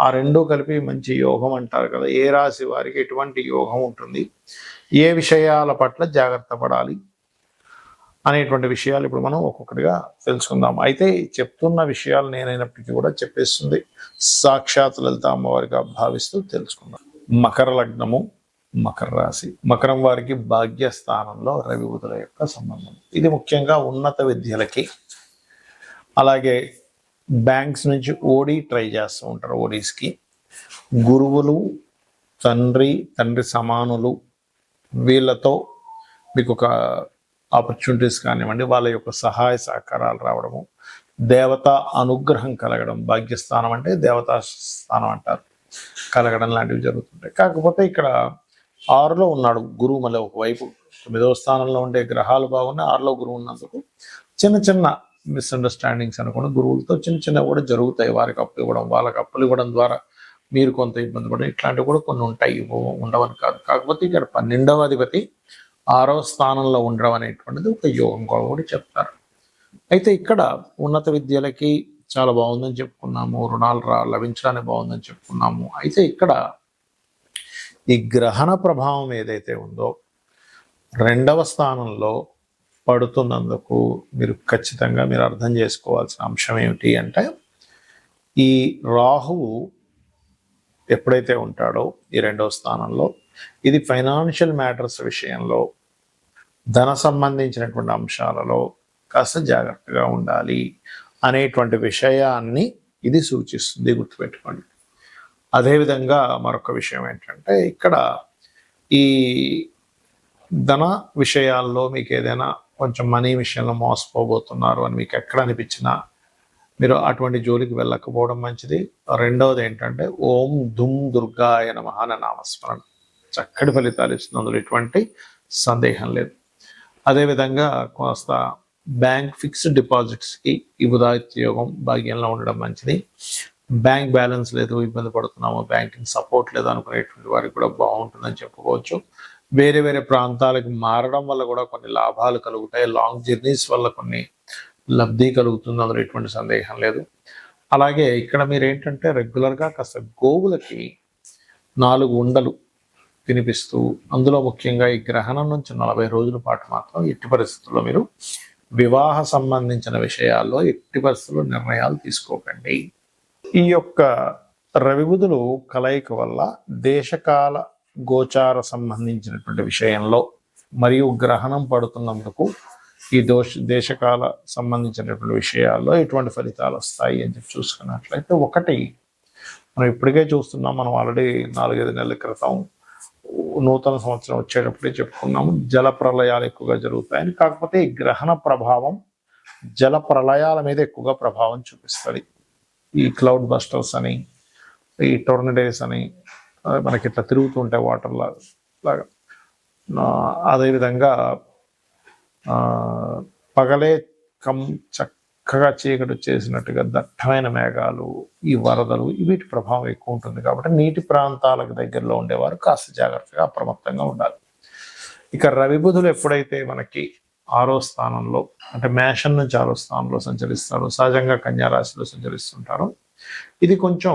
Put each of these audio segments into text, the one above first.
ఆ రెండు కలిపి మంచి యోగం అంటారు కదా. ఏ రాశి వారికి ఎటువంటి యోగం ఉంటుంది? ఏ విషయాల పట్ల జాగ్రత్త పడాలి? అనేటువంటి విషయాలు ఇప్పుడు మనం ఒక్కొక్కటిగా తెలుసుకుందాం. అయితే చెప్తున్న విషయాలు నేనైనప్పటికీ కూడా చెప్పేస్తుంది. సాక్షాత్ లలిత అమ్మవారిగా భావిస్తూ తెలుసుకుందాం. మకర లగ్నము మకర రాశి. మకరం వారికి భాగ్యస్థానంలో రవి ఉదల యొక్క సంబంధం. ఇది ముఖ్యంగా ఉన్నత విద్యలకి అలాగే బ్యాంక్స్ నుంచి ఓడి ట్రై చేస్తూ ఉంటారు ఓడీస్కి. గురువులు తండ్రి తండ్రి సమానులు వీళ్ళతో మీకు ఒక ఆపర్చునిటీస్ కానివ్వండి వాళ్ళ యొక్క సహాయ సహకారాలు రావడము దేవత అనుగ్రహం కలగడం భాగ్యస్థానం అంటే దేవతా స్థానం అంటారు. కలగడం లాంటివి జరుగుతుంటాయి. కాకపోతే ఇక్కడ ఆరులో ఉన్నాడు గురువు మళ్ళీ ఒకవైపు. తొమ్మిదవ స్థానంలో ఉండే గ్రహాలు బాగున్నాయి ఆరులో గురువు ఉన్నందుకు చిన్న చిన్న మిస్అండర్స్టాండింగ్స్ అనుకోండి గురువులతో చిన్న చిన్నవి కూడా జరుగుతాయి. వారికి అప్పులు ఇవ్వడం వాళ్ళకి అప్పులు ఇవ్వడం ద్వారా మీరు కొంత ఇబ్బంది పడడం ఇట్లాంటివి కూడా కొన్ని ఉంటాయి. ఉండవని కాదు. కాకపోతే ఇక్కడ పన్నెండవ అధిపతి ఆరవ స్థానంలో ఉండడం అనేటువంటిది ఒక యోగం కూడా కూడా చెప్తారు. అయితే ఇక్కడ ఉన్నత విద్యలకి చాలా బాగుందని చెప్పుకున్నాము రుణాలు రా లభించడానికి బాగుందని చెప్పుకున్నాము. అయితే ఇక్కడ ఈ గ్రహణ ప్రభావం ఏదైతే ఉందో రెండవ స్థానంలో పడుతున్నందుకు మీరు ఖచ్చితంగా మీరు అర్థం చేసుకోవాల్సిన అంశం ఏమిటి అంటే ఈ రాహువు ఎప్పుడైతే ఉంటాడో ఈ రెండవ స్థానంలో ఇది ఫైనాన్షియల్ మ్యాటర్స్ విషయంలో ధన సంబంధించినటువంటి అంశాలలో కాస్త జాగ్రత్తగా ఉండాలి అనేటువంటి విషయాన్ని ఇది సూచిస్తుంది గుర్తుపెట్టుకోండి. అదేవిధంగా మరొక విషయం ఏంటంటే ఇక్కడ ఈ ధన విషయాల్లో మీకు ఏదైనా కొంచెం మనీ విషయంలో మోసపోబోతున్నారు అని మీకు ఎక్కడ అనిపించినా మీరు అటువంటి జోలికి వెళ్ళకపోవడం మంచిది. రెండవది ఏంటంటే ఓం ధుమ్ దుర్గాయ నమః అనే నామస్మరణ. చక్కటి ఫలితాలు ఇస్తుంది అందులో ఎటువంటి సందేహం లేదు. అదేవిధంగా కాస్త బ్యాంక్ ఫిక్స్డ్ డిపాజిట్స్కి ఈ ఉదాయిత్య యోగం భాగ్యంలో ఉండడం మంచిది. బ్యాంక్ బ్యాలెన్స్ లేదు ఇబ్బంది పడుతున్నాము బ్యాంకింగ్ సపోర్ట్ లేదు అనుకునేటువంటి వారికి కూడా బాగుంటుందని చెప్పుకోవచ్చు. వేరే వేరే ప్రాంతాలకు మారడం వల్ల కూడా కొన్ని లాభాలు కలుగుతాయి. లాంగ్ జర్నీస్ వల్ల కొన్ని లబ్ధి కలుగుతుంది అందులో ఎటువంటి సందేహం లేదు. అలాగే ఇక్కడ మీరు ఏంటంటే రెగ్యులర్గా కాస్త గోవులకి నాలుగు ఉండలు తినిపిస్తూ అందులో ముఖ్యంగా ఈ గ్రహణం నుంచి నలభై రోజుల పాటు మాత్రం ఎట్టి పరిస్థితుల్లో మీరు వివాహ సంబంధించిన విషయాల్లో ఎట్టి పరిస్థితుల్లో నిర్ణయాలు తీసుకోకండి. ఈ యొక్క రవిబుధులు కలయిక వల్ల దేశకాల గోచార సంబంధించినటువంటి విషయంలో మరియు గ్రహణం పడుతున్నందుకు ఈ దోష దేశకాల సంబంధించినటువంటి విషయాల్లో ఎటువంటి ఫలితాలు వస్తాయి అని చెప్పి చూసుకున్నట్లయితే ఒకటి మనం ఇప్పటికే చూస్తున్నాం మనం ఆల్రెడీ నాలుగైదు నెలల క్రితం నూతన సంవత్సరం వచ్చేటప్పుడే చెప్పుకున్నాము జల ప్రళయాలు ఎక్కువగా జరుగుతాయని. కాకపోతే ఈ గ్రహణ ప్రభావం జల ప్రళయాల మీద ఎక్కువగా ప్రభావం చూపిస్తుంది. ఈ క్లౌడ్ బస్టర్స్ అని ఈ టోర్నడేస్ అని మనకి ఇట్లా తిరుగుతూ ఉంటాయి వాటర్ లాగా. లాగా అదేవిధంగా పగలే కం చక్కగా చీకటి వచ్చేసినట్టుగా దట్టమైన మేఘాలు ఈ వరదలు వీటి ప్రభావం ఎక్కువ ఉంటుంది కాబట్టి నీటి ప్రాంతాలకు దగ్గరలో ఉండేవారు కాస్త జాగ్రత్తగా అప్రమత్తంగా ఉండాలి. ఇక రవి బుధులు ఎప్పుడైతే మనకి ఆరో స్థానంలో అంటే మేషన్ నుంచి ఆరో స్థానంలో సంచరిస్తారు సహజంగా కన్యారాశిలో సంచరిస్తుంటారు ఇది కొంచెం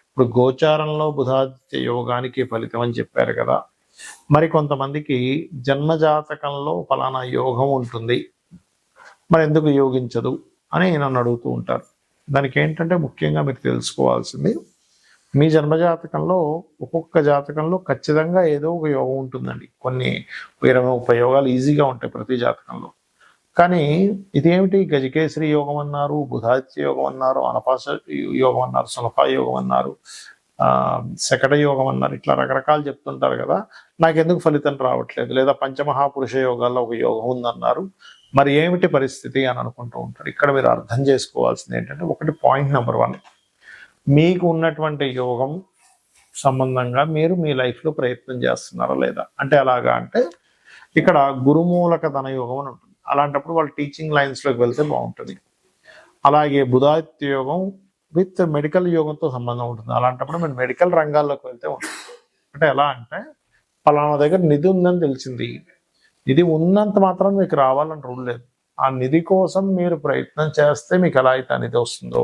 ఇప్పుడు గోచారంలో బుధాదిత్య యోగానికి ఫలితం అని చెప్పారు కదా. మరి కొంతమందికి జన్మజాతకంలో ఫలానా యోగం ఉంటుంది. మరి ఎందుకు యోగించదు అని నన్ను అడుగుతూ ఉంటారు. దానికి ఏంటంటే ముఖ్యంగా మీరు తెలుసుకోవాల్సింది మీ జన్మజాతకంలో ఒక్కొక్క జాతకంలో ఖచ్చితంగా ఏదో ఒక యోగం ఉంటుందండి. కొన్ని ఇరవై ముప్పై యోగాలు ఈజీగా ఉంటాయి ప్రతి జాతకంలో. కానీ ఇదేమిటి గజకేసరి యోగం అన్నారు బుధాదిత్య యోగం అన్నారు అనపాస యోగం అన్నారు సులభా యోగం అన్నారు శకట యోగం అన్నారు ఇట్లా రకరకాలు చెప్తుంటారు కదా. నాకెందుకు ఫలితం రావట్లేదు? లేదా పంచమహాపురుష యోగాల్లో ఒక యోగం ఉందన్నారు. మరి ఏమిటి పరిస్థితి అని అనుకుంటూ ఉంటారు. ఇక్కడ మీరు అర్థం చేసుకోవాల్సింది ఏంటంటే ఒకటి పాయింట్ నెంబర్ వన్ మీకు ఉన్నటువంటి యోగం సంబంధంగా మీరు మీ లైఫ్లో ప్రయత్నం చేస్తున్నారా లేదా? అంటే ఎలాగా అంటే ఇక్కడ గురుమూలక ధన యోగం అని ఉంటుంది. అలాంటప్పుడు వాళ్ళు టీచింగ్ లైన్స్లోకి వెళ్తే బాగుంటుంది. అలాగే బుధాదిత్య యోగం విత్ మెడికల్ యోగంతో సంబంధం ఉంటుంది. అలాంటప్పుడు మీరు మెడికల్ రంగాల్లోకి వెళ్తే ఉంటుంది. అంటే ఎలా అంటే పలానా దగ్గర నిధి ఉందని తెలిసింది. నిధి ఉన్నంత మాత్రం మీకు రావాలని రూల్ లేదు. ఆ నిధి కోసం మీరు ప్రయత్నం చేస్తే మీకు ఎలా అయితే అనేది నిధి వస్తుందో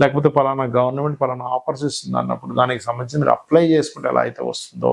లేకపోతే పలానా గవర్నమెంట్ పలానా ఆఫర్స్ ఇస్తుంది అన్నప్పుడు దానికి సంబంధించి మీరు అప్లై చేసుకుంటే ఎలా అయితే వస్తుందో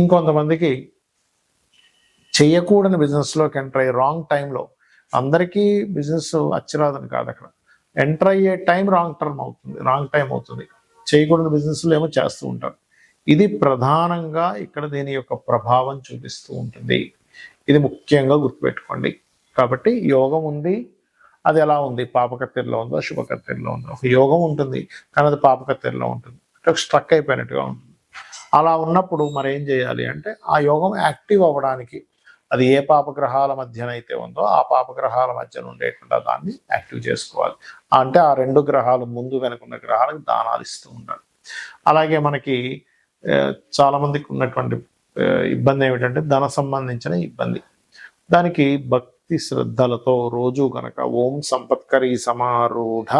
ఇంకొంతమందికి చేయకూడని బిజినెస్లోకి ఎంటర్ అయ్యి రాంగ్ టైంలో అందరికీ బిజినెస్ అచ్చిరాదని కాదు అక్కడ. ఎంటర్ అయ్యే టైం రాంగ్ టర్మ్ అవుతుంది రాంగ్ టైం అవుతుంది. చేయకూడని బిజినెస్లు ఏమో చేస్తూ ఉంటారు. ఇది ప్రధానంగా ఇక్కడ దీని యొక్క ప్రభావం చూపిస్తూ ఉంటుంది. ఇది ముఖ్యంగా గుర్తుపెట్టుకోండి. కాబట్టి యోగం ఉంది అది ఎలా ఉంది? పాపకత్తెరలో ఉందో? శుభకత్తెరలో ఉందో? ఒక యోగం ఉంటుంది కానీ అది పాపకత్తెరలో ఉంటుంది. అంటే స్ట్రక్ అయిపోయినట్టుగా ఉంటుంది. అలా ఉన్నప్పుడు మరి ఏం చేయాలి అంటే ఆ యోగం యాక్టివ్ అవ్వడానికి అది ఏ పాపగ్రహాల మధ్యనైతే ఉందో ఆ పాపగ్రహాల మధ్యన ఉండేటువంటి దాన్ని యాక్టివ్ చేసుకోవాలి. అంటే ఆ రెండు గ్రహాలు ముందు వెనుకున్న గ్రహాలకు దానాలు ఇస్తూ ఉండాలి. అలాగే మనకి చాలామందికి ఉన్నటువంటి ఇబ్బంది ఏమిటంటే ధన సంబంధించిన ఇబ్బంది. దానికి భక్తి శ్రద్ధలతో రోజు కనుక ఓం సంపత్కరి సమారూఢ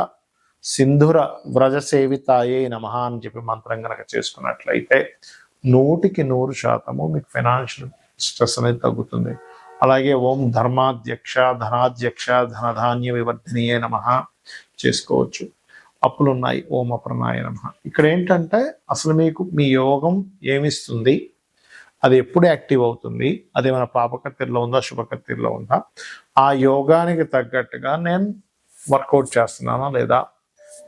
సింధుర వ్రజ సేవితాయే నమ అని చెప్పి మంత్రం కనుక చేసుకున్నట్లయితే నూటికి నూరు శాతము మీకు ఫైనాన్షియల్ స్ట్రెస్ అనేది తగ్గుతుంది. అలాగే ఓం ధర్మాధ్యక్ష ధనాధ్యక్ష ధనధాన్య వివర్ధనీయే నమ చేసుకోవచ్చు. అప్పులున్నాయి. ఓం అప్రనాయ నమ. ఇక్కడ ఏంటంటే అసలు మీకు మీ యోగం ఏమిస్తుంది? అది ఎప్పుడు యాక్టివ్ అవుతుంది? అది మన పాపకత్తిలో ఉందా? శుభకత్తిలో ఉందా? ఆ యోగానికి తగ్గట్టుగా నేను వర్కౌట్ చేస్తున్నానా లేదా?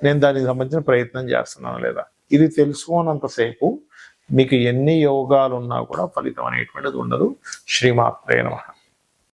నేను దానికి సంబంధించిన ప్రయత్నం చేస్తున్నాను లేదా? ఇది తెలుసుకోనంతసేపు మీకు ఎన్ని యోగాలు ఉన్నా కూడా ఫలితం అనేటువంటిది ఉండదు. శ్రీమాత్రే నమః.